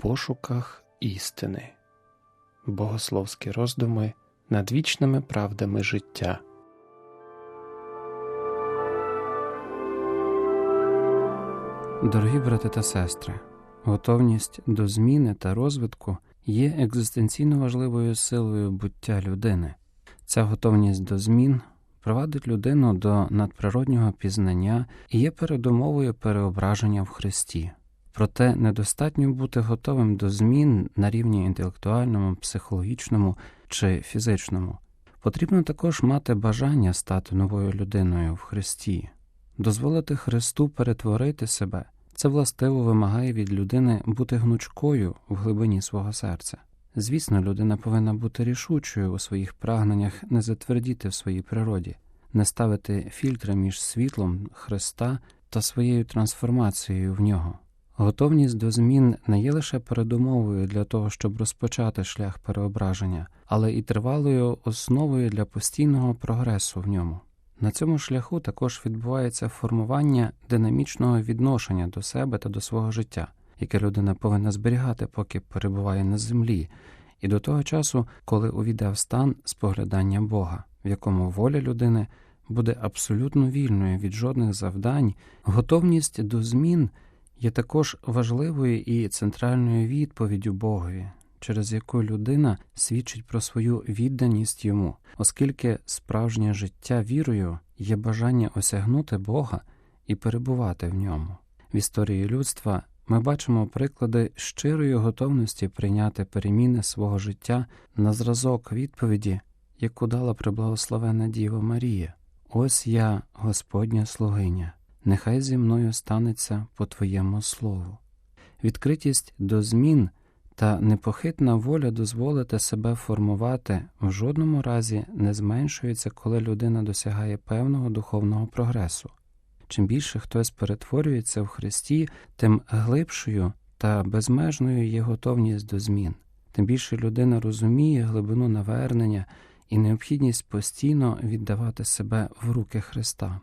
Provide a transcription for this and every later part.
пошуках істини, богословські роздуми над вічними правдами життя. Дорогі брати та сестри, готовність до зміни та розвитку є екзистенційно важливою силою буття людини. Ця готовність до змін провадить людину до надприроднього пізнання і є передумовою переображення в Христі. Проте недостатньо бути готовим до змін на рівні інтелектуальному, психологічному чи фізичному. Потрібно також мати бажання стати новою людиною в Христі, дозволити Христу перетворити себе. Це властиво вимагає від людини бути гнучкою в глибині свого серця. Звісно, людина повинна бути рішучою у своїх прагненнях не затвердіти в своїй природі, не ставити фільтри між світлом Христа та своєю трансформацією в нього. Готовність до змін не є лише передумовою для того, щоб розпочати шлях переображення, але і тривалою основою для постійного прогресу в ньому. На цьому шляху також відбувається формування динамічного відношення до себе та до свого життя, яке людина повинна зберігати, поки перебуває на землі, і до того часу, коли увійде в стан споглядання Бога, в якому воля людини буде абсолютно вільною від жодних завдань, готовність до змін є також важливою і центральною відповіддю Богові, через яку людина свідчить про свою відданість йому, оскільки справжнє життя вірою є бажання осягнути Бога і перебувати в ньому. В історії людства ми бачимо приклади щирої готовності прийняти переміни свого життя на зразок відповіді, яку дала приблагословена Діва Марія. Ось я, Господня слугиня нехай зі мною станеться по Твоєму слову. Відкритість до змін та непохитна воля дозволити себе формувати в жодному разі не зменшується, коли людина досягає певного духовного прогресу. Чим більше хтось перетворюється в Христі, тим глибшою та безмежною є готовність до змін, тим більше людина розуміє глибину навернення і необхідність постійно віддавати себе в руки Христа.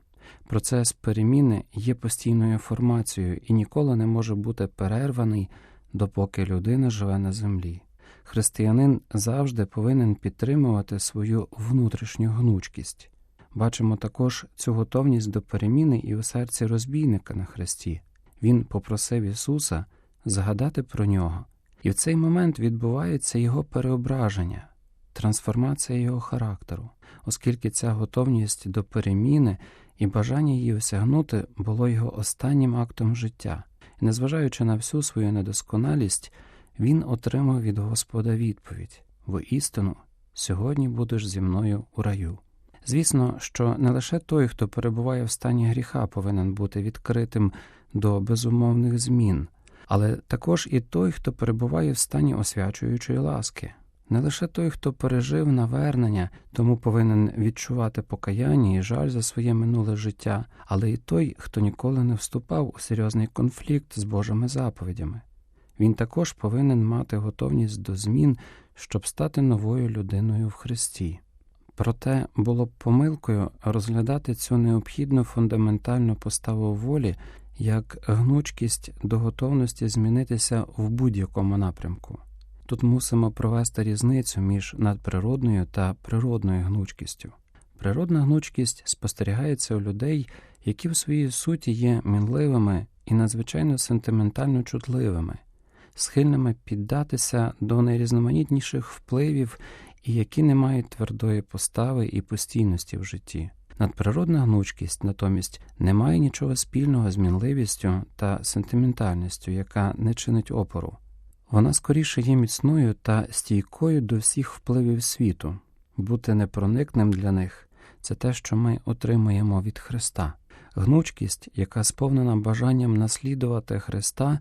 Процес переміни є постійною формацією і ніколи не може бути перерваний, допоки людина живе на землі. Християнин завжди повинен підтримувати свою внутрішню гнучкість. Бачимо також цю готовність до переміни і у серці розбійника на хресті. Він попросив Ісуса згадати про нього, і в цей момент відбувається його переображення, трансформація його характеру, оскільки ця готовність до переміни і бажання її осягнути було його останнім актом життя, і, незважаючи на всю свою недосконалість, він отримав від Господа відповідь воістину, сьогодні будеш зі мною у раю. Звісно, що не лише той, хто перебуває в стані гріха, повинен бути відкритим до безумовних змін, але також і той, хто перебуває в стані освячуючої ласки. Не лише той, хто пережив навернення, тому повинен відчувати покаяння і жаль за своє минуле життя, але й той, хто ніколи не вступав у серйозний конфлікт з Божими заповідями. Він також повинен мати готовність до змін, щоб стати новою людиною в Христі. Проте було б помилкою розглядати цю необхідну фундаментальну поставу волі як гнучкість до готовності змінитися в будь-якому напрямку. Тут мусимо провести різницю між надприродною та природною гнучкістю. Природна гнучкість спостерігається у людей, які в своїй суті є мінливими і надзвичайно сентиментально чутливими, схильними піддатися до найрізноманітніших впливів і які не мають твердої постави і постійності в житті. Надприродна гнучкість натомість не має нічого спільного з мінливістю та сентиментальністю, яка не чинить опору. Вона скоріше є міцною та стійкою до всіх впливів світу, бути непроникним для них це те, що ми отримуємо від Христа. Гнучкість, яка сповнена бажанням наслідувати Христа,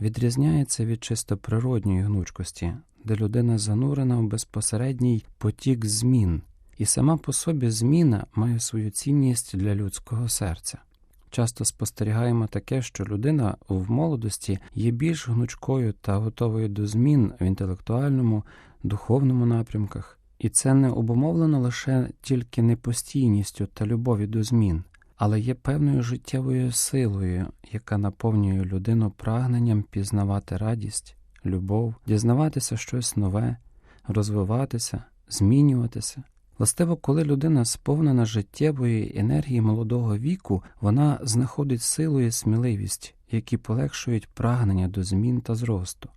відрізняється від чисто природньої гнучкості, де людина занурена в безпосередній потік змін, і сама по собі зміна має свою цінність для людського серця. Часто спостерігаємо таке, що людина в молодості є більш гнучкою та готовою до змін в інтелектуальному, духовному напрямках, і це не обумовлено лише тільки непостійністю та любові до змін, але є певною життєвою силою, яка наповнює людину прагненням пізнавати радість, любов, дізнаватися щось нове, розвиватися, змінюватися. Властиво, коли людина сповнена життєвої енергії молодого віку, вона знаходить силу і сміливість, які полегшують прагнення до змін та зросту.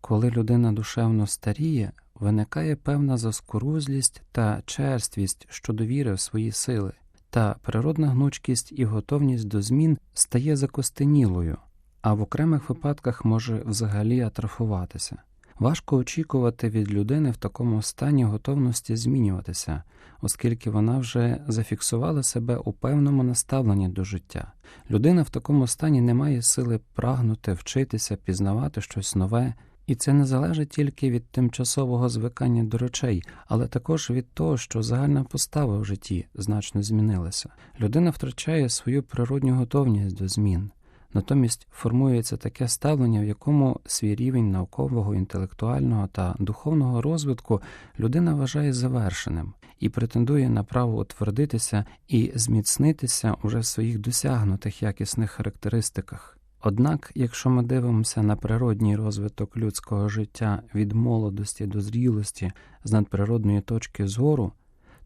Коли людина душевно старіє, виникає певна заскорузлість та черствість щодо віри в свої сили, та природна гнучкість і готовність до змін стає закостенілою, а в окремих випадках може взагалі атрофуватися. Важко очікувати від людини в такому стані готовності змінюватися, оскільки вона вже зафіксувала себе у певному наставленні до життя. Людина в такому стані не має сили прагнути вчитися, пізнавати щось нове, і це не залежить тільки від тимчасового звикання до речей, але також від того, що загальна постава в житті значно змінилася. Людина втрачає свою природню готовність до змін. Натомість формується таке ставлення, в якому свій рівень наукового, інтелектуального та духовного розвитку людина вважає завершеним і претендує на право утвердитися і зміцнитися уже в своїх досягнутих якісних характеристиках. Однак, якщо ми дивимося на природній розвиток людського життя від молодості до зрілості з надприродної точки зору,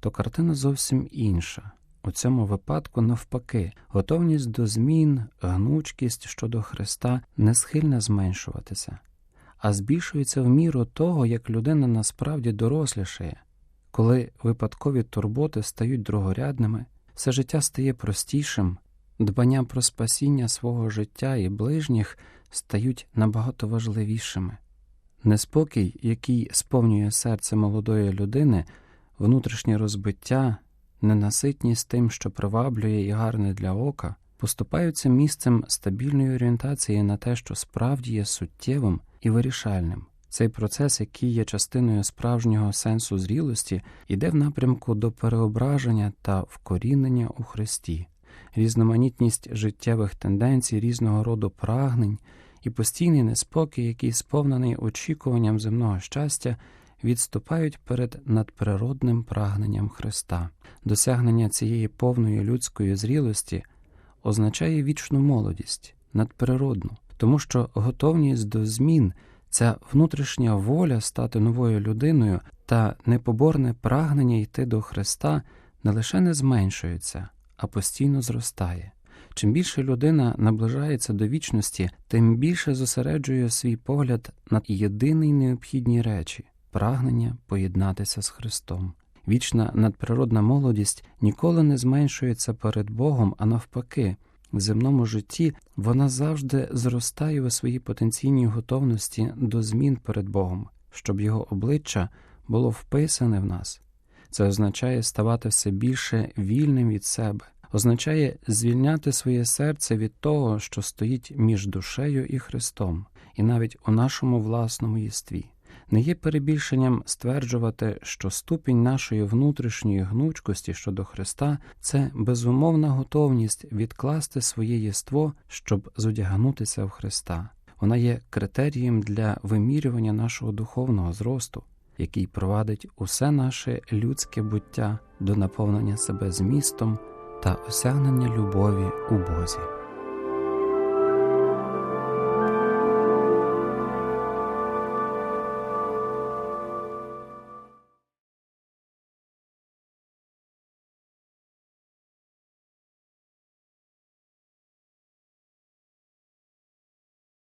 то картина зовсім інша. У цьому випадку, навпаки, готовність до змін, гнучкість щодо Христа не схильна зменшуватися, а збільшується в міру того, як людина насправді дорослішає, коли випадкові турботи стають другорядними, все життя стає простішим, дбання про спасіння свого життя і ближніх стають набагато важливішими. Неспокій, який сповнює серце молодої людини, внутрішнє розбиття ненаситність тим, що приваблює і гарне для ока, поступаються місцем стабільної орієнтації на те, що справді є суттєвим і вирішальним. Цей процес, який є частиною справжнього сенсу зрілості, йде в напрямку до переображення та вкорінення у Христі, різноманітність життєвих тенденцій, різного роду прагнень і постійний неспокій, який сповнений очікуванням земного щастя, відступають перед надприродним прагненням Христа. Досягнення цієї повної людської зрілості означає вічну молодість, надприродну, тому що готовність до змін, ця внутрішня воля стати новою людиною та непоборне прагнення йти до Христа не лише не зменшується, а постійно зростає. Чим більше людина наближається до вічності, тим більше зосереджує свій погляд на єдині необхідні речі прагнення поєднатися з Христом. Вічна надприродна молодість ніколи не зменшується перед Богом, а навпаки, в земному житті вона завжди зростає у своїй потенційній готовності до змін перед Богом, щоб його обличчя було вписане в нас. Це означає ставати все більше вільним від себе, означає звільняти своє серце від того, що стоїть між душею і Христом, і навіть у нашому власному єстві. Не є перебільшенням стверджувати, що ступінь нашої внутрішньої гнучкості щодо Христа це безумовна готовність відкласти своє єство, щоб зодягнутися в Христа. Вона є критерієм для вимірювання нашого духовного зросту, який провадить усе наше людське буття до наповнення себе змістом та осягнення любові у Бозі.